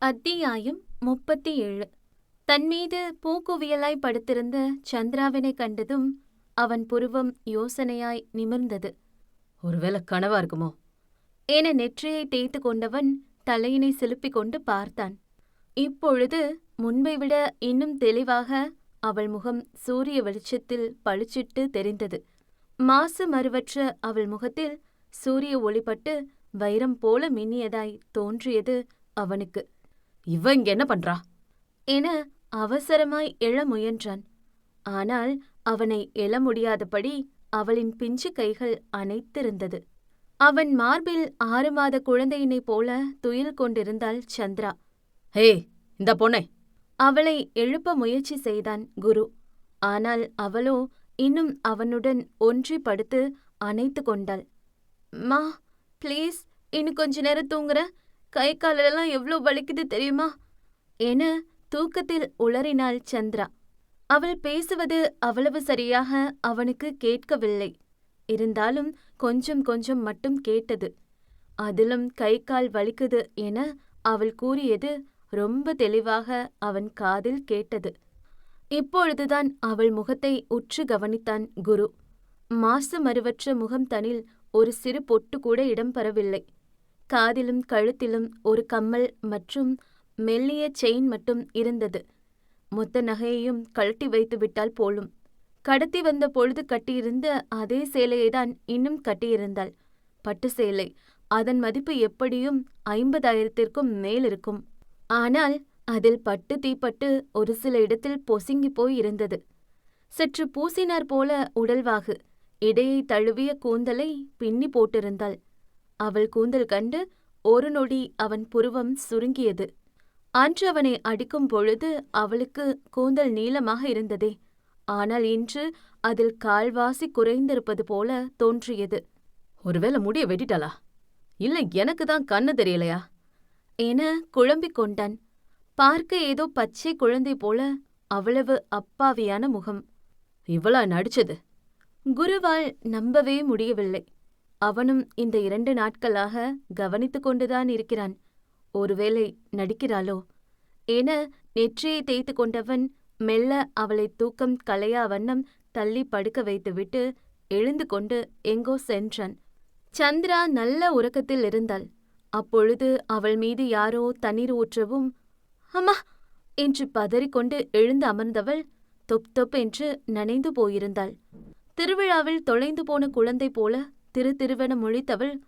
அத்தியாயம் முப்பத்தி ஏழு தன்மீது பூக்குவியலாய் படுத்திருந்த சந்திராவினை கண்டதும் அவன் புருவம் யோசனையாய் நிமிர்ந்தது. ஒருவேளை கனவா இருக்குமோ? என நெற்றியை தேய்த்து கொண்டவன் தலையினை சிலுப்பிக் கொண்டு பார்த்தான். இப்பொழுது முன்பை விட இன்னும் தெளிவாக அவள் முகம் சூரிய வெளிச்சத்தில் பளிச்சிட்டு தெரிந்தது. மாசு மறுவற்ற அவள் முகத்தில் சூரிய ஒளிப்பட்டு வைரம் போல மின்னியதாய் தோன்றியது அவனுக்கு. இவ இங்க என்ன பண்றா? என அவசரமாய் எழ முயன்றான். ஆனால் அவனை எழ முடியாதபடி அவளின் பிஞ்சு கைகள் அணைத்திருந்தது. அவன் மார்பில் ஆறு மாத குழந்தையினைப் போல துயில் கொண்டிருந்தாள் சந்திரா. ஹே இந்த பொண்ணே. அவளை எழுப்ப முயற்சி செய்தான் குரு. ஆனால் அவளோ இன்னும் அவனுடன் ஒன்றி படுத்து அணைத்து கொண்டாள். மா ப்ளீஸ் இன்னும் கொஞ்ச நேரம் தூங்குற. கை காலெல்லாம் எவ்வளோ வலிக்குது தெரியுமா? என தூக்கத்தில் உளறினாள் சந்திரா. அவள் பேசுவது அவ்வளவு சரியாக அவனுக்கு கேட்கவில்லை. இருந்தாலும் கொஞ்சம் கொஞ்சம் மட்டும் கேட்டது. அதிலும் கை கால் வலிக்குது என அவள் கூறியது ரொம்ப தெளிவாக அவன் காதில் கேட்டது. இப்பொழுதுதான் அவள் முகத்தை உற்று கவனித்தான் குரு. மாசு மறுவற்ற முகம் தனில் ஒரு சிறு பொட்டு கூட இடம் பெறவில்லை. காதிலும் கழுத்திலும் ஒரு கம்மல் மற்றும் மெல்லிய செயின் மட்டும் இருந்தது. மொத்த நகையையும் கழட்டி வைத்து விட்டால் போலும். கடத்தி வந்த பொழுது கட்டியிருந்த அதே சேலையைதான் இன்னும் கட்டியிருந்தாள். பட்டு சேலை. அதன் மதிப்பு எப்படியும் ஐம்பதாயிரத்திற்கும் மேல் இருக்கும். ஆனால் அதில் பட்டு தீப்பட்டு ஒரு சில இடத்தில் பொசுங்கி போய் இருந்தது. சற்று பூசினார் போல உடல்வாகு. இடையை தழுவிய கூந்தலை பின்னி போட்டிருந்தாள். அவள் கூந்தல் கண்டு ஒரு நொடி அவன் புருவம் சுருங்கியது. அன்று அவனை அடிக்கும் பொழுது அவளுக்கு கூந்தல் நீளமாக இருந்ததே. ஆனால் இன்று அதில் கால்வாசி குறைந்திருப்பது போல தோன்றியது. ஒருவேளை முடிய வெட்டிட்டாளா? இல்ல எனக்கு தான் கண்ணு தெரியலையா? என குழம்பிக் கொண்டான். பார்க்க ஏதோ பச்சை குழந்தை போல அவ்வளவு அப்பாவியான முகம். இவளா நடிச்சது. குருவால் நம்பவே முடியவில்லை. அவனும் இந்த இரண்டு நாட்களாக கவனித்துக் கொண்டுதான் இருக்கிறான். ஒருவேளை நடிக்கிறாளோ? என நெற்றியை தேய்த்து கொண்டவன் மெல்ல அவளை தூக்கம் கலையா வண்ணம் தள்ளி படுக்க வைத்துவிட்டு எழுந்து கொண்டு எங்கோ சென்றான். சந்திரா நல்ல உறக்கத்தில் இருந்தாள். அப்பொழுது அவள் மீது யாரோ தண்ணீர் ஊற்றவும் அம்மா! என்று பதறிக்கொண்டு எழுந்து அமர்ந்தவள் தொப் தொப் என்று நனைந்து போயிருந்தாள். திருவிழாவில் தொலைந்து போன குழந்தை போல திரு திருவென முழித்தவள்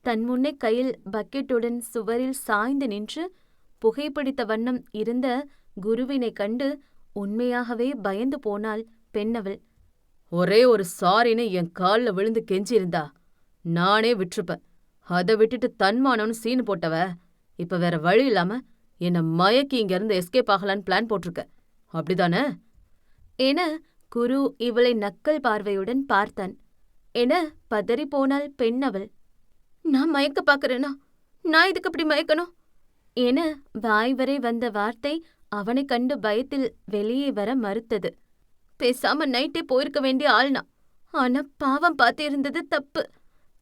தன் முன்னே கையில் பக்கெட்டுடன் சுவரில் சாய்ந்து நின்று புகைப்பிடித்த வண்ணம் இருந்த குருவினைக் கண்டு உண்மையாகவே பயந்து போனாள் பெண்ணவள். ஒரே ஒரு சாரின்னு என் கால்ல விழுந்து கெஞ்சிருந்தா நானே விட்டுருப்பேன் அதை விட்டுட்டு தன்மானம்னு சீனு போட்டவ. இப்ப வேற வழி இல்லாம என்னை மயக்கி இங்கிருந்து எஸ்கேப் ஆகலான்னு பிளான் போட்டிருக்க. அப்படிதானே? என குரு இவளை நக்கல் பார்வையுடன் பார்த்தான். என பதறிப்போனாள் பெண் அவள். நான் மயக்க பார்க்கறேனா? நான் இதுக்கு அப்படி மயக்கணும்? என வாய் வரை வந்த வார்த்தை அவனை கண்டு பயத்தில் வெளியே வர மறுத்தது. பேசாம நைட்டே போயிருக்க வேண்டிய ஆள்னா. ஆனா பாவம் பார்த்து இருந்தது தப்பு.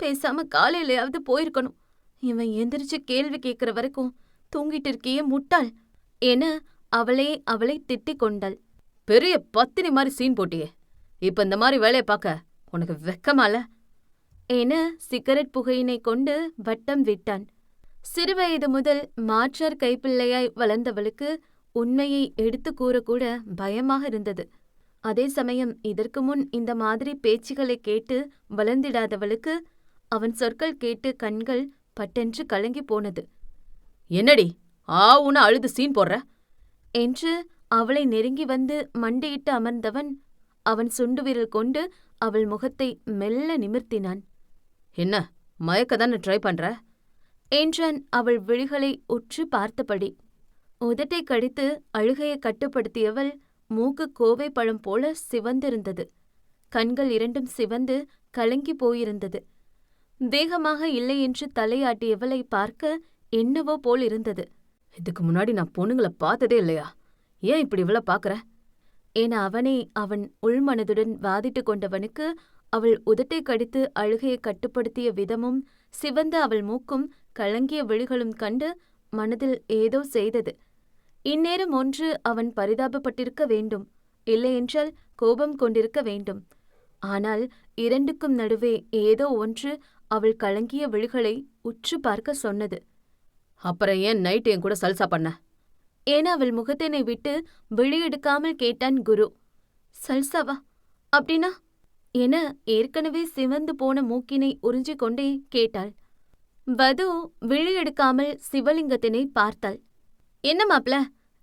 பேசாம காலையிலயாவது போயிருக்கணும். இவன் எந்திரிச்சு கேள்வி கேட்கிற வரைக்கும் தூங்கிட்டு இருக்கியே முட்டாள் என அவளே அவளை திட்டிக் கொண்டாள். பெரிய பத்தினி மாதிரி சீன் போட்டியே. இப்ப இந்த மாதிரி வேலையை பார்க்க உனக்கு வெக்கமால? என சிகரெட் புகையினை கொண்டு வட்டம் விட்டான். சிறுவயது முதல் மாற்றார் கைப்பிள்ளையாய் வளர்ந்தவளுக்கு உண்மையை எடுத்து கூறக்கூட பயமாக இருந்தது. அதே சமயம் இதற்கு முன் இந்த மாதிரி பேச்சுகளை கேட்டு வளர்ந்திடாதவளுக்கு அவன் சொற்கள் கேட்டு கண்கள் பட்டென்று கலங்கி போனது. என்னடி ஆவுன்னு அழுது சீன் போடுற? என்று அவளை நெருங்கி வந்து மண்டியிட்டு அமர்ந்தவன் அவன் சுண்டு விரல் கொண்டு அவள் முகத்தை மெல்ல நிமிர்த்தினான். என்ன மயக்க தானே ட்ரை பண்ற? என்றான் அவள் விழிகளை உற்று பார்த்தபடி. உதட்டை கடித்து அழுகையை கட்டுப்படுத்தியவள் மூக்கு கோவை பழம் போல சிவந்திருந்தது. கண்கள் இரண்டும் சிவந்து கலங்கி போயிருந்தது. வேகமாக இல்லை என்று தலையாட்டியவளை பார்க்க என்னவோ போல் இருந்தது இதுக்கு முன்னாடி நான் பொண்ணுங்கள பார்த்ததே இல்லையா? ஏன் இப்படி இவ்வளோ பார்க்கற? என அவனே அவன் உள்மனதுடன் வாதிட்டு கொண்டவனுக்கு அவள் உதட்டை கடித்து அழுகையை கட்டுப்படுத்திய விதமும் சிவந்த அவள் மூக்கும் கலங்கிய விழிகளும் கண்டு மனதில் ஏதோ செய்தது. இந்நேரம் ஒன்று அவன் பரிதாபப்பட்டிருக்க வேண்டும் இல்லையென்றால் கோபம் கொண்டிருக்க வேண்டும். ஆனால் இரண்டுக்கும் நடுவே ஏதோ ஒன்று அவள் கலங்கிய விழிகளை உற்று பார்க்க சொன்னது. அப்புறம் ஏன் நைட் என் கூட சல்சா பண்ண? என அவள் முகத்தினை விட்டு விழியெடுக்காமல் கேட்டான் குரு. சல்சாவா அப்படின்னா? என ஏற்கனவே சிவந்து போன மூக்கினை உறிஞ்சிக் கொண்டே கேட்டாள். வது விழியெடுக்காமல் சிவலிங்கத்தினை பார்த்தாள். என்ன மாப்ள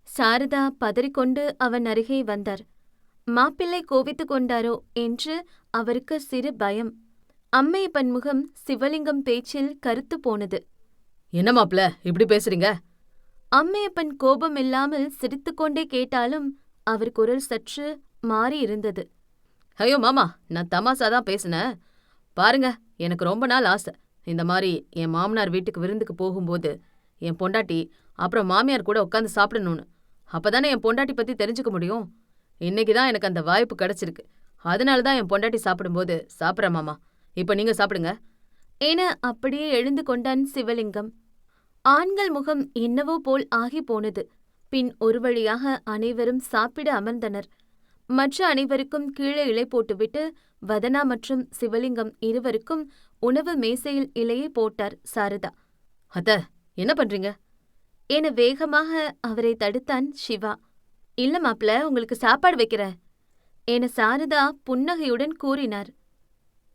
சாரதா பதறிக்கொண்டு அவன் அருகே வந்தார். மாப்பிள்ளை கோவித்து கொண்டாரோ என்று அவருக்கு சிறு பயம். அம்மையப்பன் முகம் சிவலிங்கம் பேச்சில் கருத்து போனது. என்ன மாப்ள இப்படி பேசுறீங்க? அம்மையப்பன் கோபம் இல்லாமல் சிரித்துக்கொண்டே கேட்டாலும் அவர் குரல் சற்று மாறி இருந்தது. ஐயோ மாமா நான் தமாசா தான் பேசினேன் பாருங்க எனக்கு ரொம்ப நாள் ஆசை. இந்த மாதிரி என் மாமனார் வீட்டுக்கு விருந்துக்கு போகும்போது என் பொண்டாட்டி அப்புறம் மாமியார் கூட உட்காந்து சாப்பிடணும்னு. அப்பதானே என் பொண்டாட்டி பத்தி தெரிஞ்சுக்க முடியும். இன்னைக்கு தான் எனக்கு அந்த வாய்ப்பு கிடைச்சிருக்கு. அதனால தான் என் பொண்டாட்டி சாப்பிடும்போது சாப்பிட்றேன் மாமா. இப்போ நீங்க சாப்பிடுங்க. என அப்படியே எழுந்து கொண்டான் சிவலிங்கம். ஆண்கள் முகம் என்னவோ போல் ஆகி போனது. பின் ஒரு வழியாக அனைவரும் சாப்பிட அமர்ந்தனர். மற்ற அனைவருக்கும் கீழே இலை போட்டுவிட்டு வதனா மற்றும் சிவலிங்கம் இருவருக்கும் உணவு மேசையில் இலையை போட்டார் சாரதா. அத்த என்ன பண்றீங்க? என வேகமாக அவரை தடுத்தான் சிவா. இல்ல மாப்ள உங்களுக்கு சாப்பாடு வைக்கிறேன் என சாரதா புன்னகையுடன் கூறினார்.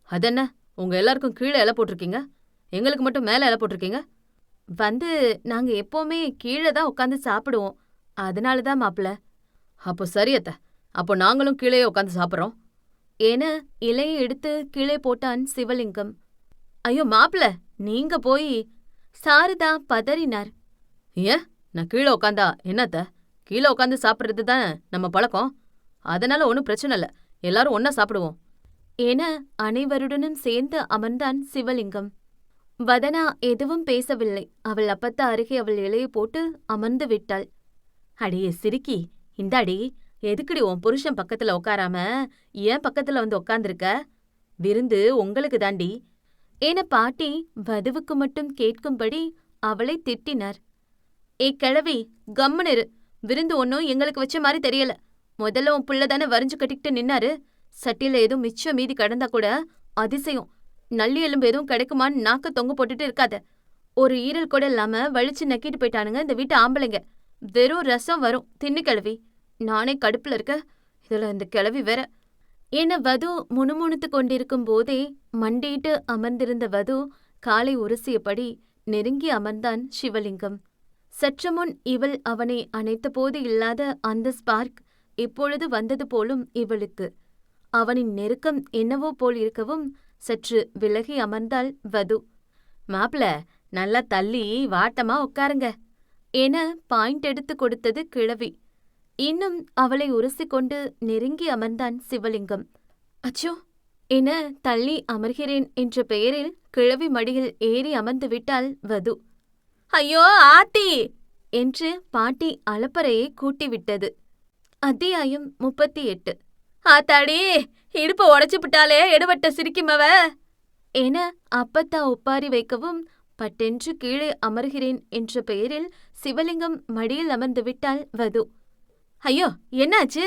அதென்ன உங்க எல்லாருக்கும் கீழே இலை போட்டிருக்கீங்க? எங்களுக்கு மட்டும் மேலே இலை போட்டிருக்கீங்க? வந்து நாங்க எப்பவுமே கீழே தான் உட்காந்து சாப்பிடுவோம். அதனால தான் மாப்ள. அப்போ சரி அத்த அப்போ நாங்களும் கீழே உட்காந்து சாப்பிட்றோம். என இலையை எடுத்து கீழே போட்டான் சிவலிங்கம். ஐயோ மாப்ள நீங்க போய். சாரதா பதறினார். ஏன் நான் கீழே உட்காந்தா என்னத்த கீழே உட்காந்து சாப்பிட்றது தான் நம்ம பழக்கம். அதனால ஒன்றும் பிரச்சனை இல்லை. எல்லாரும் ஒன்றா சாப்பிடுவோம். என அனைவருடனும் சேர்ந்து அமர்ந்தான் சிவலிங்கம். வதனா எதுவும் பேசவில்லை. அவள் அப்பத்தா அருகே அவள் இலையை போட்டு அமர்ந்து விட்டாள். அடியே சிரிக்கி இந்தாடி எதுக்குடி உன் புருஷன் பக்கத்துல உட்காராம ஏன் பக்கத்துல வந்து உட்கார்ந்திருக்க விருந்து உங்களுக்கு தாண்டி. என பாட்டி வதுவுக்கு மட்டும் கேட்கும்படி அவளை திட்டினார். ஏ கிழவி கம்முனிரு விருந்து ஒன்னும் எங்களுக்கு வச்ச மாதிரி தெரியல. முதல்ல உன் புள்ள தானே வரைஞ்சு கட்டிக்கிட்டு நின்னாரு. சட்டியில ஏதோ மிச்சம் மீதி கடந்தா கூட அதிசயம். நல்லி எலும்பு எதுவும் கிடைக்குமான்னு நாக்க தொங்க போட்டுட்டு இருக்காத. ஒரு ஈரல் கூட இல்லாம வலிச்சு நக்கிட்டு போயிட்டானுங்க இந்த வீட்டு ஆம்பளைங்க. வெறும் ரசம் வரும். தின்னு கிழவி. நானே கடுப்புல இருக்க. இதுல இந்த கிழவி வேற. என வது முணுமுணுத்து கொண்டிருக்கும் போதே மண்டிட்டு அமர்ந்திருந்த வது காலை உரசியபடி நெருங்கி அமர்ந்தான் சிவலிங்கம். சற்று முன் இவள் அவனை அணைத்தபோது இல்லாத அந்த ஸ்பார்க் இப்பொழுது வந்தது போலும் இவளுக்கு. அவனின் நெருக்கம் என்னவோ போல் இருக்கவும் சற்று விலகி அமர்ந்தாள் வது. மாப்ள நல்லா தள்ளி வாட்டமா உட்காருங்க என பாயிண்ட் எடுத்து கொடுத்தது கிழவி. இன்னும் அவளை உரசிக்கொண்டு நெருங்கி அமர்ந்தான் சிவலிங்கம். அச்சோ! என தள்ளி அமர்கிறேன் என்ற பெயரில் கிழவி மடியில் ஏறி அமர்ந்து விட்டாள் வது. ஐயோ ஆத்தி! என்று பாட்டி அலப்பறையை கூட்டிவிட்டது. அத்தியாயம் முப்பத்தி எட்டு. ஆத்தாடி! இடுப்ப உடைச்சு விட்டாலே சிரிக்குமவ. என அப்பத்தா ஒப்பாரி வைக்கவும் பட்டென்று கீழே அமர்கிறேன் என்ற பெயரில் சிவலிங்கம் மடியில் அமர்ந்து விட்டாள் வது. ஐயோ என்னாச்சு?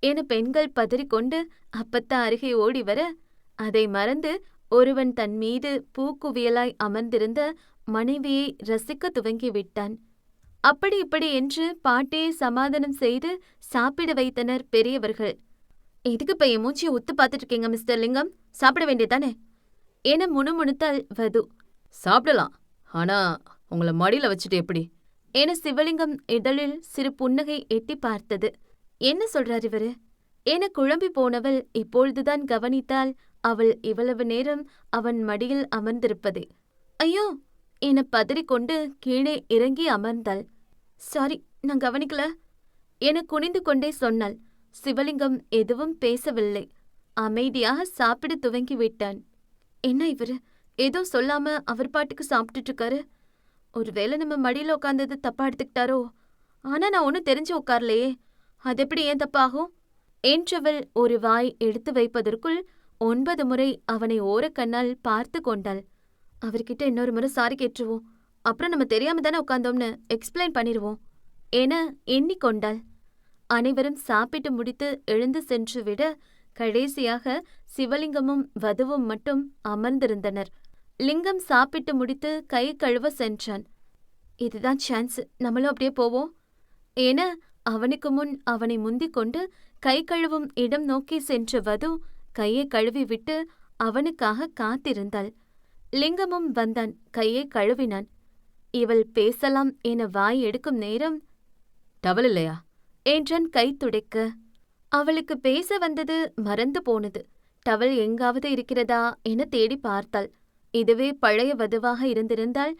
என பெண்கள் பதறிக்கொண்டு அப்பத்தா அருகே ஓடி வர அதை மறந்து ஒருவன் தன் மீது பூக்குவியலாய் அமர்ந்திருந்த மனைவியை ரசிக்க துவங்கி விட்டான். அப்படி இப்படி என்று பாட்டியை சமாதானம் செய்து சாப்பிட வைத்தனர் பெரியவர்கள். எதுக்கு இப்ப என் மூச்சியை உத்து பார்த்துட்டு இருக்கீங்க மிஸ்டர் லிங்கம்? சாப்பிட வேண்டியதானே என முணுமுணுத்தாள் வது சாப்பிடலாம். ஆனா உங்களை மடியில வச்சுட்டு எப்படி? என சிவலிங்கம் இதழில் சிறு புன்னகை எட்டி பார்த்தது. என்ன சொல்றார் இவரு? என குழம்பி போனவள் இப்பொழுதுதான் கவனித்தால் அவள் இவ்வளவு நேரம் அவன் மடியில் அமர்ந்திருப்பதை. ஐயோ! என பதறிக்கொண்டு கீழே இறங்கி அமர்ந்தாள். சாரி நான் கவனிக்கல. என குனிந்து கொண்டே சொன்னாள். சிவலிங்கம் எதுவும் பேசவில்லை. அமைதியாக சாப்பிட துவங்கி விட்டான். என்ன இவரு? ஏதோ சொல்லாம அவர் பாட்டுக்கு சாப்பிட்டுட்டு இருக்காரு? ஒருவேளை நம்ம மடியில உட்காந்தது தப்பா எடுத்துக்கிட்டாரோ? ஆனா நான் ஒன்னும் தெரிஞ்சு உட்கார்லையே அது எப்படி ஏன் தப்பாகும்? என்றவள் ஒரு வாய் எடுத்து வைப்பதற்குள் ஒன்பது முறை அவனை ஓரக்கண்ணால் பார்த்து கொண்டாள். அவர்கிட்ட இன்னொரு முறை சாரி கேட்டுருவோம். அப்புறம் நம்ம தெரியாம தானே உட்கார்ந்தோம்னு எக்ஸ்பிளைன் பண்ணிடுவோம் என எண்ணிக்கொண்டாள். அனைவரும் சாப்பிட்டு முடித்து எழுந்து சென்றுவிட கடைசியாக சிவலிங்கமும் வதுவும் மட்டும் அமர்ந்திருந்தனர். லிங்கம் சாப்பிட்டு முடித்து கை கழுவ சென்றான். இதுதான் சான்ஸ் நம்மளும் அப்படியே போவோம். என அவனுக்கு முன் அவனை முந்திக் கொண்டு கை கழுவும் இடம் நோக்கி சென்ற வது கையை கழுவி விட்டு அவனுக்காக காத்திருந்தாள். லிங்கமும் வந்தான் கையை கழுவினான். இவள் பேசலாம் என வாய் எடுக்கும் நேரம் டவல் இல்லையா என்றான் கை துடைக்க. அவளுக்கு பேச வந்தது மறந்து போனது. டவல் எங்காவது இருக்கிறதா? என தேடி பார்த்தாள். இதுவே பழைய வதுவாக இருந்திருந்தால்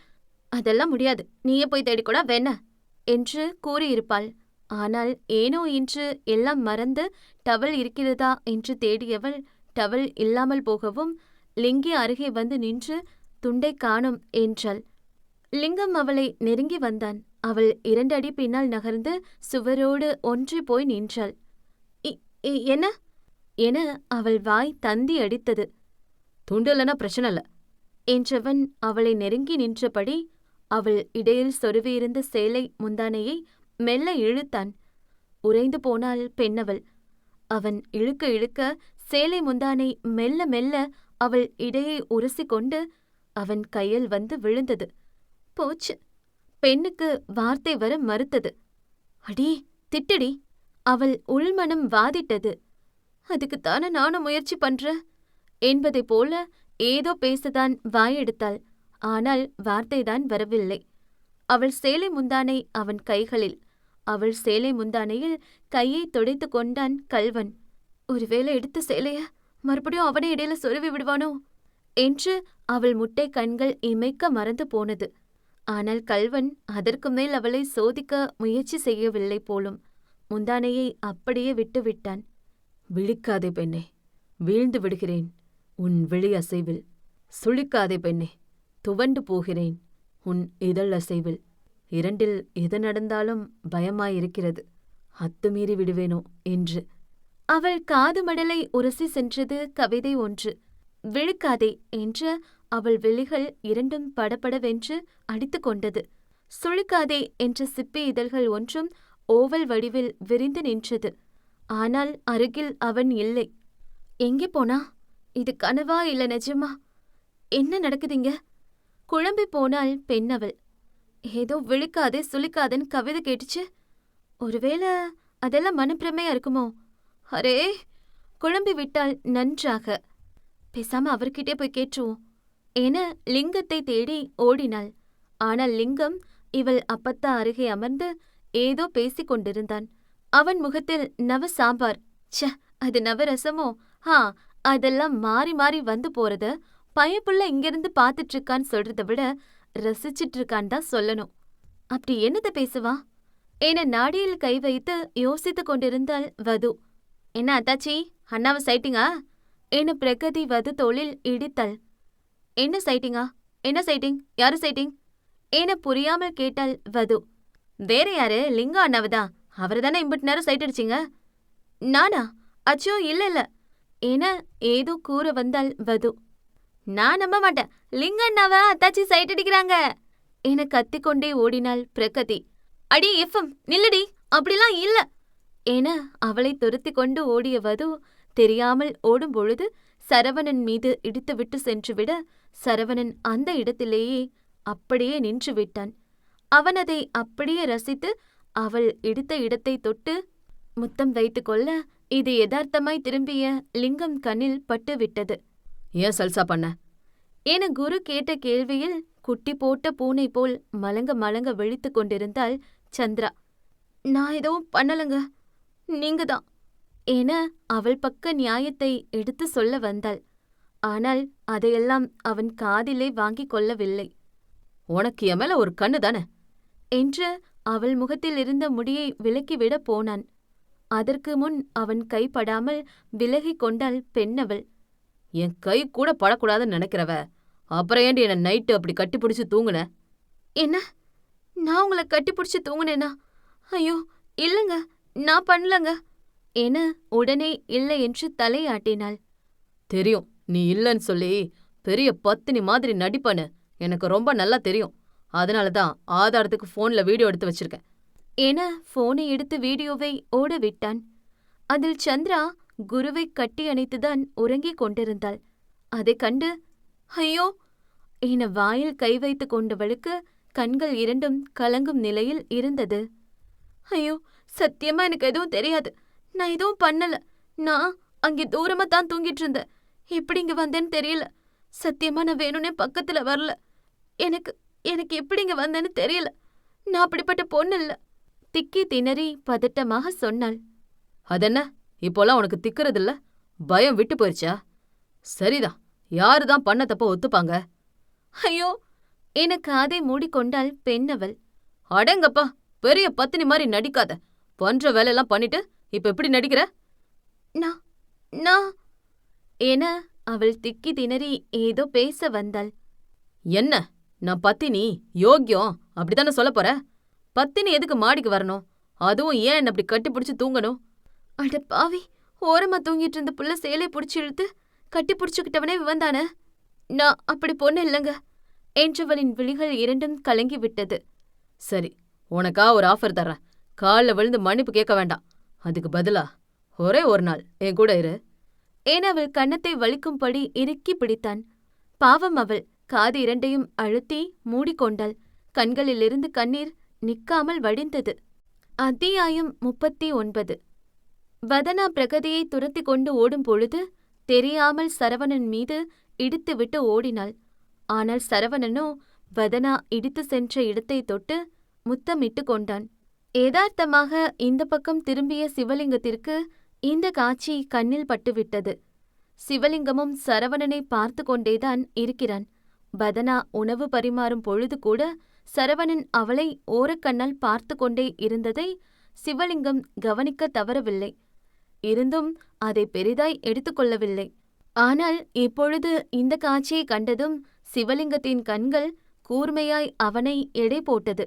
அதெல்லாம் முடியாது. நீயே போய் தேடிக்கூடா வேண? என்று கூறியிருப்பாள். ஆனால் ஏனோ இன்று எல்லாம் மறந்து டவல் இருக்கிறதா? என்று தேடியவள் டவல் இல்லாமல் போகவும் லிங்கி அருகே வந்து நின்று துண்டை காணும் என்றாள். லிங்கம் அவளை நெருங்கி வந்தான். அவள் இரண்டு அடி பின்னால் நகர்ந்து சுவரோடு ஒன்றி போய் நின்றாள். "இ- என்ன? என அவள் வாய் தந்தி அடித்தது. துண்டு இல்லைன்னா பிரச்சனை என்றவன் அவளை நெருங்கி நின்றபடி அவள் இடையில் சொருவியிருந்த சேலை முந்தானையை மெல்ல இழுத்தான். உறைந்து போனாள் பெண்ணவள். அவன் இழுக்க இழுக்க சேலை முந்தானை மெல்ல மெல்ல அவள் இடையை உரசிக்கொண்டு அவன் கையில் வந்து விழுந்தது. போச்சு. பெண்ணுக்கு வார்த்தை வர மறுத்தது. அடி திட்டடி அவள் உள்மனம் வாதிட்டது. அதுக்குத்தானே நானும் முயற்சி பண்றேன் என்பதைப் போல ஏதோ பேசத்தான் வாயெடுத்தாள். ஆனால் வார்த்தைதான் வரவில்லை. அவள் சேலை முந்தானை அவன் கைகளில். அவள் சேலை முந்தானையில் கையை துடைத்து கொண்டான் கல்வன் ஒருவேளை எடுத்த சேலைய மறுபடியும் அவனே இடையில சொருவி விடுவானோ? என்று அவள் முட்டை கண்கள் இமைக்க மறந்து போனது. ஆனால் கல்வன் அதற்கு மேல் அவளை சோதிக்க முயற்சி செய்யவில்லை போலும். முந்தானையை அப்படியே விட்டுவிட்டான். விழிக்காதே பெண்ணே வீழ்ந்து விடுகிறேன். உன் விழி அசைவில். சுழிக்காதே பெண்ணே துவண்டு போகிறேன். உன் இதழ் அசைவில். இரண்டில் எது நடந்தாலும் பயமாயிருக்கிறது. அத்துமீறி விடுவேனோ என்று. அவள் காது மடலை உரசி சென்றது கவிதை ஒன்று. விழுக்காதே என்ற அவள் விழிகள் இரண்டும் படபடவென்று அடித்துக் கொண்டது. சுழிக்காதே என்ற சிப்பி இதழ்கள் ஒன்றும் ஓவல் வடிவில் விரிந்து நின்றது. ஆனால் அருகில் அவன் இல்லை. எங்கே போனா? இது கனவா இல்ல நிஜமா? என்ன நடக்குதுங்க? குழம்பி போனாள் பெண்ணவள் ஏதோ விழிக்காதே சுளிக்காதேன்னு கவிதை கேட்டுச்சு. ஒருவேளை அதெல்லாம் மனப்பிரமையா இருக்குமோ? அரே குழம்பி விட்டால் நன்றாக. பேசாம அவர்கிட்டே போய் கேட்டுருவோம். என லிங்கத்தை தேடி ஓடினாள். ஆனால் லிங்கம் இவள் அப்பத்தா அருகே அமர்ந்து ஏதோ பேசிக் கொண்டிருந்தான். அவன் முகத்தில் நவ சாம்பார். ச அது நவரசமோ ஹா அதெல்லாம் மாறி மாறி வந்து போறத. பயப்புள்ள இங்கிருந்து பாத்துட்டு இருக்கான்னு சொல்றத விட ரசிச்சிட்டு இருக்கான்னு தான் சொல்லணும். அப்படி என்னத பேசுவா? என நாடியில் கை வைத்து யோசித்துக் கொண்டிருந்தாள் வது. என்ன அத்தாச்சி அண்ணாவை சைட்டிங்கா? என பிரகதி வது தோளில் இடித்தாள். என்ன சைட்டிங்கா என்ன சைட்டிங் யாரு சைட்டிங் என புரியாமல் கேட்டாள் வது. வேற யாரு? லிங்கா அண்ணாவதான் அவர் தானே இம்பிட்டு நேரம் சைட் அடிச்சிங்க? நானா? அச்சோ இல்ல இல்ல. என ஏதோ கூற வந்தாள் வது. நான் நம்ப மாட்டேன். லிங்க அண்ணாவ? அத்தாச்சி சைட் அடிக்கிறாங்க. என கத்திக்கொண்டே ஓடினாள் பிரகதி. அடி எஃப்எம் நில்லடி. அப்படிலாம் இல்ல. என அவளை துரத்தி கொண்டு ஓடிய வது தெரியாமல் ஓடும் பொழுது சரவணன் மீது இடித்துவிட்டு சென்றுவிட சரவணன் அந்த இடத்திலேயே அப்படியே நின்று விட்டான். அவன் அதை அப்படியே ரசித்து அவள் இடித்த இடத்தை தொட்டு முத்தம் வைத்துக்கொள்ள இது யதார்த்தமாய் திரும்பிய லிங்கம் கண்ணில் பட்டு விட்டது. ஏன் சல்சா பண்ண? என குரு கேட்ட கேள்வியில் குட்டி போட்ட பூனை போல் மலங்க மலங்க விழித்துக் கொண்டிருந்தாள் சந்திரா. நான் எதுவும் பண்ணலங்க நீங்க தான் என அவள் பக்க நியாயத்தை எடுத்து சொல்ல வந்தாள். ஆனால் அதையெல்லாம் அவன் காதிலே வாங்கிக் கொள்ளவில்லை. உனக்கு என் மேல ஒரு கண்ணு தானே? என்று அவள் முகத்தில் இருந்த முடியை விலக்கிவிடப் போனான். அதற்கு முன் அவன் கைப்படாமல் விலகிக் கொண்டாள் பெண்ணவள். என் கை கூட படக்கூடாதுன்னு நினைக்கிறவ அப்புறம் ஏண்டி என்ன நைட்டு அப்படி கட்டிப்பிடிச்சு தூங்குன? என்ன? நான் உங்களை கட்டிப்பிடிச்சு தூங்குனேனா? ஐயோ இல்லைங்க நான் பண்ணலங்க என உடனே இல்லை என்று தலையாட்டினாள். தெரியும் நீ இல்லைன்னு சொல்லி பெரிய பத்தினி மாதிரி நடிப்பனு எனக்கு ரொம்ப நல்லா தெரியும். அதனால தான் ஆதாரத்துக்கு ஃபோன்ல வீடியோ எடுத்து வச்சிருக்கேன். என ஃபோனை எடுத்து வீடியோவை ஓட விட்டான். அதில் சந்திரா குருவை கட்டி அணைத்துதான் உறங்கிக் கொண்டிருந்தாள். அதை கண்டு ஐயோ! என வாயில் கை வைத்துக் கொண்டவளுக்கு கண்கள் இரண்டும் கலங்கும் நிலையில் இருந்தது. ஐயோ சத்தியமா எனக்கு எதுவும் தெரியாது. நான் எதுவும் பண்ணல. நான் அங்கே தூரமா தான் தூங்கிட்டு இருந்தேன். எப்படி இங்க வந்தேன்னு தெரியல. சத்தியமா நான் வேணும்னே பக்கத்துல வரல. எனக்கு எனக்கு எப்படி இங்க வந்தேன்னு தெரியல. நான் அப்படிப்பட்ட பொண்ணு இல்ல. திக்கி திணறி பதட்டமாக சொன்னாள். அதென்ன? இப்போலாம் உனக்கு திக்கிறதில்ல? பயம் விட்டு போயிருச்சா? சரிதான். யாரு தான் பண்ண தப்ப ஒத்துப்பாங்க? ஐயோ என காதை மூடிக்கொண்டாள் பெண் அவள் அடங்கப்பா பெரிய பத்தினி மாதிரி நடிக்காத. பண்ற வேலையெல்லாம் பண்ணிட்டு இப்ப எப்படி நடிக்கிற? நான் நான் என அவள் திக்கி திணறி ஏதோ பேச வந்தாள். என்ன? நான் பத்தினி? யோக்கியம்? அப்படித்தானே சொல்ல போற? பத்தினி எதுக்கு மாடிக்கு வரணும்? அதுவும் ஏன் என்ன அப்படி கட்டி பிடிச்சு தூங்கணும்? அட பாவி! ஓரமா தூங்கிட்டு இருந்த புள்ள சேலை பிடிச்சி இழுத்து கட்டி பிடிச்சுக்கிட்டவனே இவன் தானே நான் அப்படி பொண்ணு இல்லைங்க. என்றவளின் விழிகள் இரண்டும் கலங்கி விட்டது. சரி உனக்கா ஒரு ஆஃபர் தர்றேன். காலில் விழுந்து மன்னிப்பு கேட்க வேண்டாம். அதுக்கு பதிலா ஒரே ஒரு நாள். என் கூட இரு. ஏன் அவள் கன்னத்தை வலிக்கும்படி இறுக்கி பிடித்தான். பாவம் அவள். காது இரண்டையும் அழுத்தி மூடிக்கொண்டாள். கண்களிலிருந்து கண்ணீர் நிக்காமல் வடிந்தது. அத்தியாயம் முப்பத்தி ஒன்பது வதனா பிரகதியை துரத்தி கொண்டு ஓடும் பொழுது தெரியாமல் சரவணன் மீது இடித்துவிட்டு ஓடினாள். ஆனால் சரவணனோ வதனா இடித்து சென்ற இடத்தை தொட்டு முத்தமிட்டு கொண்டான். யதார்த்தமாக இந்த பக்கம் திரும்பிய சிவலிங்கத்திற்கு இந்த காட்சி கண்ணில் பட்டுவிட்டது. சிவலிங்கமும் சரவணனை பார்த்து கொண்டேதான் இருக்கிறான். பதனா உணவு பரிமாறும் பொழுது கூட சரவணன் அவளை ஓரக்கண்ணால் பார்த்து கொண்டே இருந்ததை சிவலிங்கம் கவனிக்க தவறவில்லை. இருந்தும் அதை பெரிதாய் எடுத்துக்கொள்ளவில்லை ஆனால் இப்பொழுது இந்த காட்சியை கண்டதும் சிவலிங்கத்தின் கண்கள் கூர்மையாய் அவனை எடை போட்டது.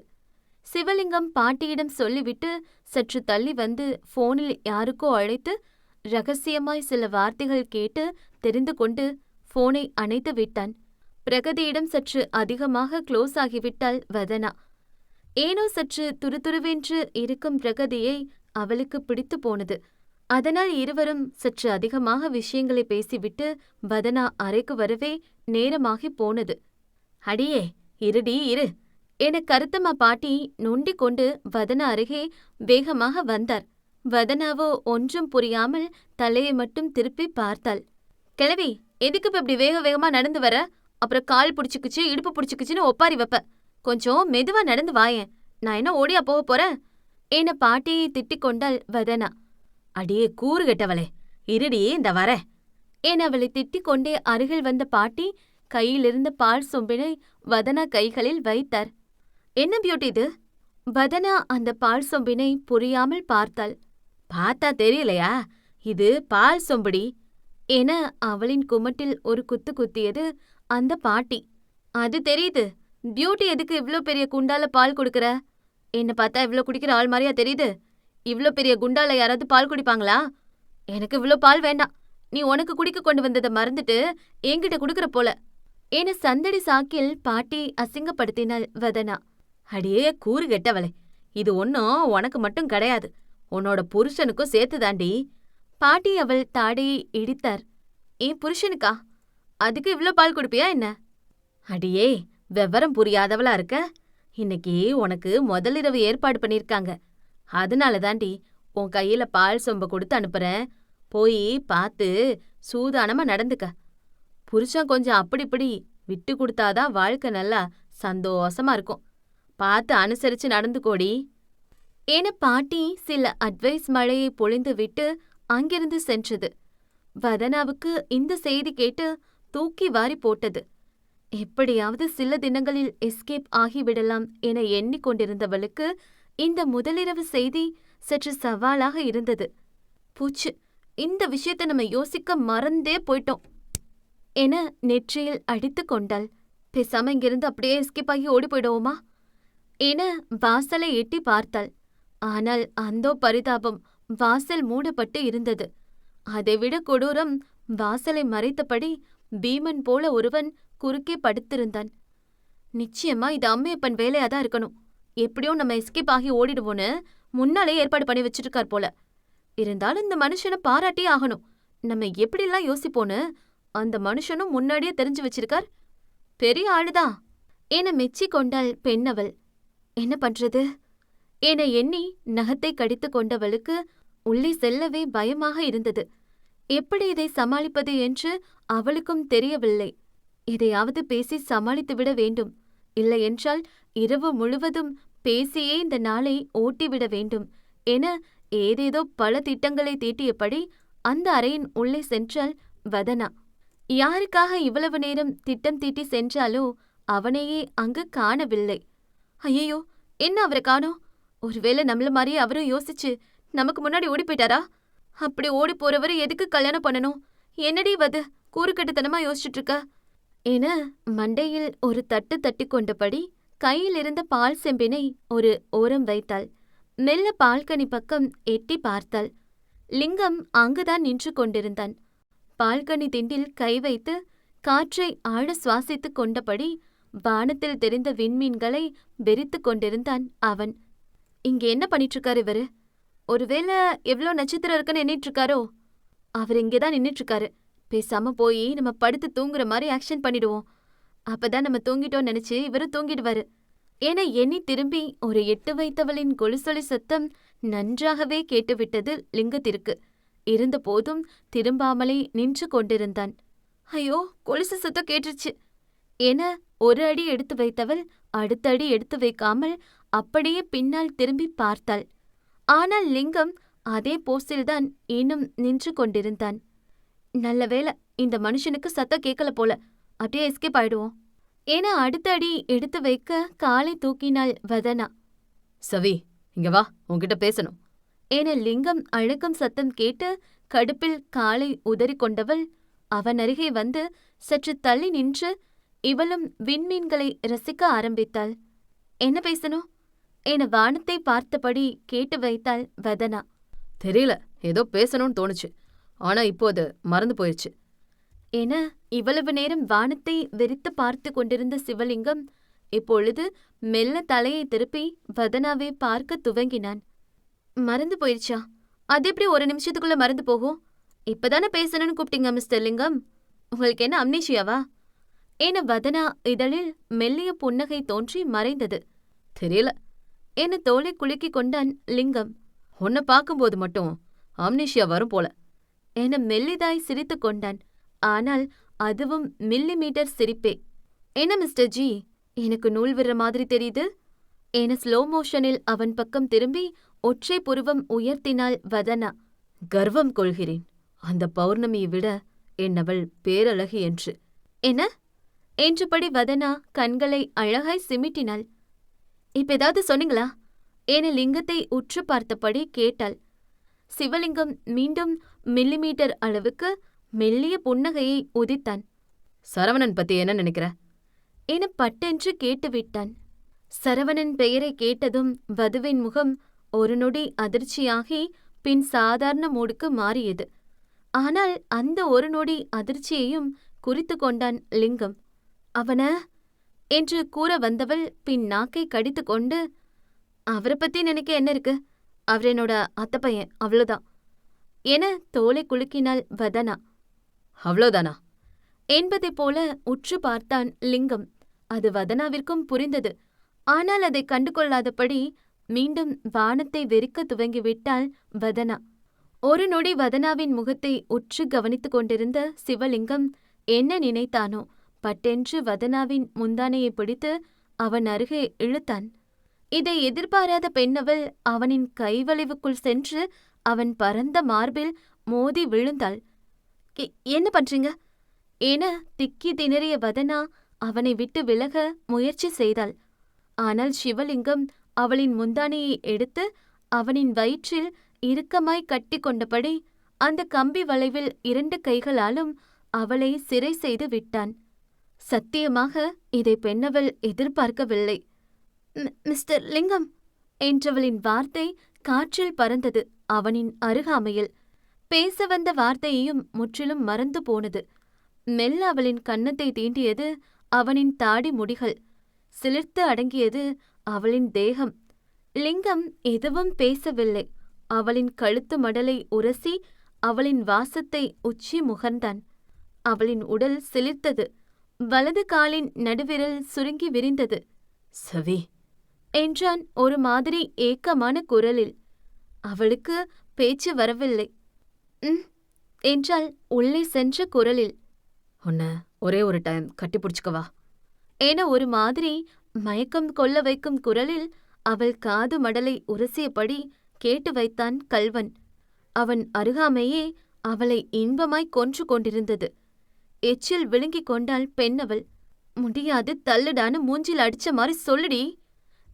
சிவலிங்கம் பாட்டியிடம் சொல்லிவிட்டு சற்று தள்ளி வந்து போனில் யாருக்கோ அழைத்து ரகசியமாய் சில வார்த்தைகள் கேட்டு தெரிந்து கொண்டு போனை அணைத்து விட்டான். பிரகதியிடம் சற்று அதிகமாக க்ளோஸ் ஆகிவிட்டாள் வதனா. ஏனோ சற்று துருதுருவென்று இருக்கும் பிரகதியை அவளுக்கு பிடித்து போனது. அதனால் இருவரும் சற்று அதிகமாக விஷயங்களை பேசிவிட்டு வதனா அறைக்கு வரவே நேரமாகி போனது. அடியே இருடி இரு. என கருத்தம்மா பாட்டி நொண்டி கொண்டு வதனா அருகே வேகமாக வந்தார். வதனாவோ ஒன்றும் புரியாமல் தலையை மட்டும் திருப்பி பார்த்தாள். கிழவி எதுக்கு இப்ப இப்படி வேக வேகமா நடந்து வர? அப்புறம் கால் பிடிச்சிக்குச்சு இடுப்பு பிடிச்சிக்குச்சுன்னு ஒப்பாரி வைப்ப. கொஞ்சம் மெதுவா நடந்து வாயேன். நான் என்ன ஓடியா போக போறேன் என பாட்டியை திட்டிக் கொண்டாள் வதனா. அடியே கூறு கெட்டவளே. இருடியே இந்த வரேன் என அவளை திட்டிக் கொண்டே அருகில் வந்த பாட்டி கையிலிருந்த பால் சொம்பினை வதனா கைகளில் வைத்தார். என்ன பியூட்டி இது? வதனா அந்த பால் சொம்பினை புரியாமல் பார்த்தாள். பார்த்தா தெரியலையா? இது பால் சொம்படி என அவளின் குமட்டில் ஒரு குத்து குத்தியது அந்த பாட்டி. அது தெரியுது. பியூட்டி எதுக்கு இவ்ளோ பெரிய குண்டால பால் கொடுக்கற? என்ன பார்த்தா இவ்ளோ குடிக்கிற ஆள் மாதிரியா தெரியுது. இவ்ளோ பெரிய குண்டால யாராவது பால் குடிப்பாங்களா? எனக்கு இவ்ளோ பால் வேண்டாம். நீ உனக்கு குடிக்க கொண்டு வந்ததை மறந்துட்டு என்கிட்ட குடுக்கற போல. என சந்தடி சாக்கில் பாட்டி அசிங்கப்படுத்தினாள் வதனா. அடியே கூறு கெட்டவளே. இது ஒன்னும் உனக்கு மட்டும் கிடையாது. உன்னோட புருஷனுக்கும் சேர்த்துதாண்டி. பாட்டி அவள் தாடையை இடித்தார். என் புருஷனுக்கா? அதுக்கு இவ்ளோ பால் குடிப்பியா என்ன? அடியே விவரம் புரியாதவளா இருக்க? இன்னைக்கு உனக்கு முதலிரவு ஏற்பாடு பண்ணிருக்காங்க அதனால தாண்டி உன் கையில பால் சொம்ப கொடுத்து அனுப்புறேன். போய் பார்த்து சூதானமா நடந்துக்க. புருஷன் கொஞ்சம் அப்படி இப்படி விட்டு கொடுத்தாதான் வாழ்க்கை நல்லா சந்தோஷமா இருக்கும். பார்த்து அனுசரிச்சு நடந்துக்கோடி. என பாட்டி சில அட்வைஸ் மழையை பொழிந்து விட்டு அங்கிருந்து சென்றது. வதனாவுக்கு இந்த செய்தி கேட்டு தூக்கி வாரி போட்டது. எப்படியாவது சில தினங்களில் எஸ்கேப் ஆகிவிடலாம் என எண்ணிக்கொண்டிருந்தவளுக்கு இந்த முதலிரவு செய்தி சற்று சவாலாக இருந்தது. பூச்சு இந்த விஷயத்தை நம்ம யோசிக்க மறந்தே போயிட்டோம் என நெற்றியில் அடித்து கொண்டாள். பேசாம இங்கிருந்து அப்படியே எஸ்கேப் ஆகி ஓடி போயிடுவோமா? என வாசலை எட்டி பார்த்தாள். ஆனால் அந்தோ பரிதாபம் வாசல் மூடப்பட்டு இருந்தது. அதைவிட கொடூரம் வாசலை மறைத்தபடி பீமன் போல ஒருவன் குறுக்கே படுத்திருந்தான். நிச்சயமா இது அம்மையப்பன் வேலையா தான் இருக்கணும். எப்படியும் நம்ம எஸ்கேப் ஆகி ஓடிடுவோன்னு முன்னாலே ஏற்பாடு பண்ணி வச்சிருக்கார் போல. இருந்தாலும் இந்த மனுஷனை பாராட்டியே ஆகணும். நம்ம எப்படிலாம் யோசிப்போன்னு அந்த மனுஷனும் முன்னாடியே தெரிஞ்சு வச்சிருக்கார். பெரிய ஆளுதா என மெச்சி கொண்டாள் பெண்ணவள். என்ன பண்றது? என எண்ணி நகத்தை கடித்து கொண்டவளுக்கு உள்ளே செல்லவே பயமாக இருந்தது. எப்படி இதை சமாளிப்பது என்று அவளுக்கும் தெரியவில்லை. எதையாவது பேசி சமாளித்துவிட வேண்டும். இல்லையென்றால் இரவு முழுவதும் பேசியே இந்த நாளை ஓட்டிவிட வேண்டும் என ஏதேதோ பல திட்டங்களை தீட்டியபடி அந்த அறையின் உள்ளே சென்றாள் வதனா. யாருக்காக இவ்வளவு நேரம் திட்டம் தீட்டி சென்றாலோ அவனையே அங்கு காணவில்லை. ஐயோ என்ன அவரை காணோம்? ஒருவேளை நம்மள மாதிரியே அவரும் யோசிச்சு நமக்கு முன்னாடி ஓடி போயிட்டாரா? அப்படி ஓடி போறவர் எதுக்கு கல்யாணம் பண்ணணும்? என்னடி வது கூறுக்கட்டுத்தனமா யோசிச்சுட்டு இருக்க என மண்டையில் ஒரு தட்டு தட்டி கொண்டபடி கையில் இருந்த பால் செம்பினை ஒரு ஓரம் வைத்தாள். மெல்ல பால்கனி பக்கம் எட்டி பார்த்தாள். லிங்கம் அங்குதான் நின்று கொண்டிருந்தான். பால்கனி திண்டில் கை வைத்து காற்றை ஆழ சுவாசித்துக் கொண்டபடி வானத்தில் தெரிந்த விண்மீன்களை வெறித்து கொண்டிருந்தான் அவன். இங்க என்ன பண்ணிட்டு இருக்காரு இவரு? ஒருவேளை எவ்ளோ நட்சத்திரம் இருக்குன்னு எண்ணிட்டு இருக்காரோ அவர் இங்கதான் நின்னுட்டு இருக்காரு பேசாம போய் நம்ம படுத்து தூங்குற மாதிரி ஆக்ஷன் பண்ணிடுவோம். அப்பதான் நம்ம தூங்கிட்டோம்னு நினைச்சு இவரும் தூங்கிடுவாரு. என எண்ணி திரும்பி ஒரு எட்டு வைத்தவளின் கொலுசொலி சத்தம் நன்றாகவே கேட்டுவிட்டது லிங்கத்திற்கு. இருந்தபோதும் திரும்பாமலே நின்று கொண்டிருந்தான். ஐயோ கொலுசு சத்தம் கேட்டுருச்சு. என ஒரு அடி எடுத்து வைத்தவள் அடுத்த அடி எடுத்து வைக்காமல் அப்படியே பின்னால் திரும்பி பார்த்தாள். ஆனால் லிங்கம் அதே போஸ்டில்தான் இன்னும் நின்று கொண்டிருந்தான். நல்ல இந்த மனுஷனுக்கு சத்தம் கேட்கல போல அப்படியே எஸ்கேப் ஆயிடுவோம் என அடுத்த அடி எடுத்து வைக்க காலை தூக்கினாள் வதனா. சவி இங்க வா உன்கிட்ட பேசணும். என லிங்கம் அழுக்கும் சத்தம் கேட்டு கடுப்பில் காலை உதறிக் கொண்டவள் அவன் அருகே வந்து சற்று தள்ளி நின்று இவளும் விண்மீன்களை ரசிக்க ஆரம்பித்தாள். என்ன பேசணும்? என வானத்தை பார்த்தபடி கேட்டு வைத்தாள் வதனா. தெரியல. ஏதோ பேசணும்னு தோணுச்சு. ஆனா இப்போ அது மறந்து போயிடுச்சு என இவ்வளவு நேரம் வானத்தை வெறித்து பார்த்து கொண்டிருந்த சிவலிங்கம் இப்பொழுது மெல்ல தலையை திருப்பி வதனாவை பார்க்க துவங்கினான். மறந்து போயிடுச்சா அது எப்படி ஒரு நிமிஷத்துக்குள்ள மறந்து போகும்? இப்பதானே பேசணும்னு கூப்பிட்டீங்க மிஸ்டர் லிங்கம். உங்களுக்கு என்ன அம்னீஷியாவா? என வதனா இதழில் மெல்லிய புன்னகை தோன்றி மறைந்தது. தெரியல. என தோலை குலுக்கிக் கொண்டான் லிங்கம். உன்னை பார்க்கும்போது மட்டும் அம்னிஷியா வரும் போல என மெல்லிதாய் சிரித்துக் கொண்டான். ஆனால் அதுவும் மில்லி மீட்டர் சிரிப்பே. என்ன மிஸ்டர் ஜி? எனக்கு நூல் விடுற மாதிரி தெரியுது? என ஸ்லோ மோஷனில் அவன் பக்கம் திரும்பி ஒற்றை புருவம் உயர்த்தினாள் வதனா. கர்வம் கொள்கிறேன். அந்த பௌர்ணமியை விட என்னவள் பேரழகி என்று. என்ன? என்றபடி வதனா கண்களை அழகாய் சிமிட்டினாள். இப்ப ஏதாவது சொன்னீங்களா? என லிங்கத்தை உற்று பார்த்தபடி கேட்டாள். சிவலிங்கம் மீண்டும் மில்லிமீட்டர் அளவுக்கு மெல்லிய புன்னகையை உதித்தான். சரவணன் பத்தி என்ன நினைக்கிற? என பட்டென்று கேட்டுவிட்டான். சரவணன் பெயரை கேட்டதும் வதுவின் முகம் ஒரு நொடி அதிர்ச்சியாகி பின் சாதாரண மூடுக்கு மாறியது. ஆனால் அந்த ஒரு நொடி அதிர்ச்சியையும் குறித்து கொண்டான் லிங்கம். அவன? என்று கூற வந்தவள் பின் நாக்கை கடித்து கொண்டு அவரை பத்தி நினைக்க என்ன இருக்கு? அவர் என்னோட அத்தை பையன் அவ்வளோதான் என தோலை குலுக்கினாள் வதனா. அவ்வளோதானா என்பதைப் போல உற்று பார்த்தான் லிங்கம். அது வதனாவிற்கும் புரிந்தது. ஆனால் அதை கண்டுகொள்ளாதபடி மீண்டும் வானத்தை வெறிக்க துவங்கிவிட்டாள் வதனா. ஒரு நொடி வதனாவின் முகத்தை உற்று கவனித்துக் கொண்டிருந்த சிவலிங்கம் என்ன நினைத்தானோ பட்டென்று வதனாவின் முந்தானையை பிடித்து அவன் அருகே இழுத்தான். இதை எதிர்பாராத பெண்ணவள் அவனின் கைவளைவுக்குள் சென்று அவன் பரந்த மார்பில் மோதி விழுந்தாள். என்ன பண்றீங்க? என திக்கி திணறிய வதனா அவனை விட்டு விலக முயற்சி செய்தாள். ஆனால் சிவலிங்கம் அவளின் முந்தானையை எடுத்து அவனின் வயிற்றில் இறுக்கமாய் கட்டி கொண்டபடி அந்த கம்பி வளைவில் இரண்டு கைகளாலும் அவளை சிறை செய்து விட்டான். சத்தியமாக இதை பெண்ணவள் எதிர்பார்க்கவில்லை. மிஸ்டர் லிங்கம் என்றவளின் வார்த்தை காற்றில் பறந்தது அவனின் அருகாமையில். பேச வந்த வார்த்தையையும் முற்றிலும் மறந்து போனது. மெல்ல அவளின் கன்னத்தை தீண்டியது அவனின் தாடி முடிகள். சிலிர்த்து அடங்கியது அவளின் தேகம். லிங்கம் எதுவும் பேசவில்லை. அவளின் கழுத்து மடலை உரசி அவளின் வாசத்தை உச்சி முகர்ந்தான். அவளின் உடல் சிலிர்த்தது. வலது காலின் நடுவிரல் சுருங்கி விரிந்தது. சவி. என்றான் ஒரு மாதிரி ஏக்கமான குரலில். அவளுக்கு பேச்சு வரவில்லை. ம் என்றாள் உள்ளே சென்ற குரலில். உன்னை ஒரே ஒரு டைம் கட்டி பிடிச்சுக்கவா என ஒரு மாதிரி மயக்கம் கொள்ள வைக்கும் குரலில் அவள் காது மடலை உரசியபடி கேட்டு வைத்தான் கல்வன். அவன் அருகாமையே அவளை இன்பமாய் கொன்று கொண்டிருந்தது. எச்சில் விழுங்கிக் கொண்டாள் பெண்ணவள். முடியாது தள்ளுடான்னு மூஞ்சில் அடிச்ச மாதிரி சொல்லுடி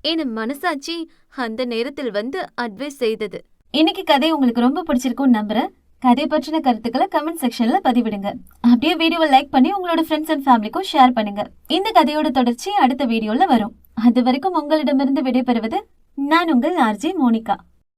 என மனசாட்சி அந்த நேரத்தில் வந்து அட்வைஸ் செய்தது. இன்னைக்கு கதை உங்களுக்கு ரொம்ப பிடிச்சிருக்கும்னு நம்புறேன். கதை பற்றின கருத்துக்களை கமெண்ட் செக்ஷன்ல பதிவிடுங்க. அப்படியே வீடியோவை லைக் பண்ணி உங்களோட ஃப்ரெண்ட்ஸ் அண்ட் ஃபேமிலிக்கும் ஷேர் பண்ணுங்க. இந்த கதையோட தொடர்ச்சி அடுத்த வீடியோல வரும். அது வரைக்கும் உங்களிடமிருந்து விடைபெறுவது நான் உங்கள் ஆர்ஜே மோனிகா.